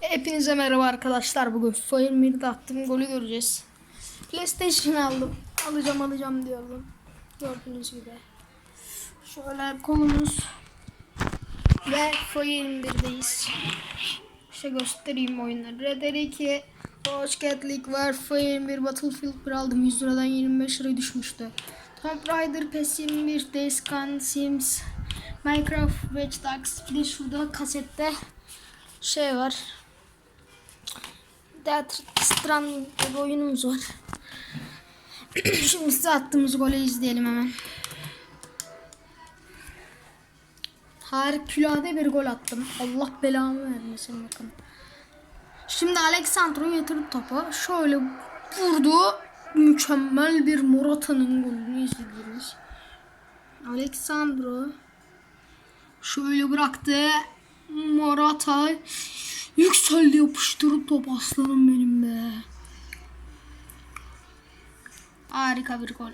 Hepinize merhaba arkadaşlar. Bugün 21'de attığım golü göreceğiz. PlayStation aldım. Alacağım alacağım diyordum. Gördüğünüz gibi. Şöyle kolumuz. Ve 21'deyiz. İşte göstereyim oyunları. Red Dead 2, Rocket League var. 21 Battlefield 1 aldım. 100 liradan 25 liraya düşmüştü. Tomb Raider, PES 21, Days Gone, Sims, Minecraft, Watch Dogs. Bir de şurada kasette şey var. Death Stranding bir oyunumuz var. Şimdi size attığımız golü izleyelim hemen. Harikulade bir gol attım. Allah belamı vermesin bakın. Şimdi Alexandro yatırdı topu. Şöyle vurdu. Mükemmel bir Morata'nın golünü izliyoruz. Alexandro şöyle bıraktı. Morata yükseldi yapıştırıp top aslanım benim be. Harika bir gol.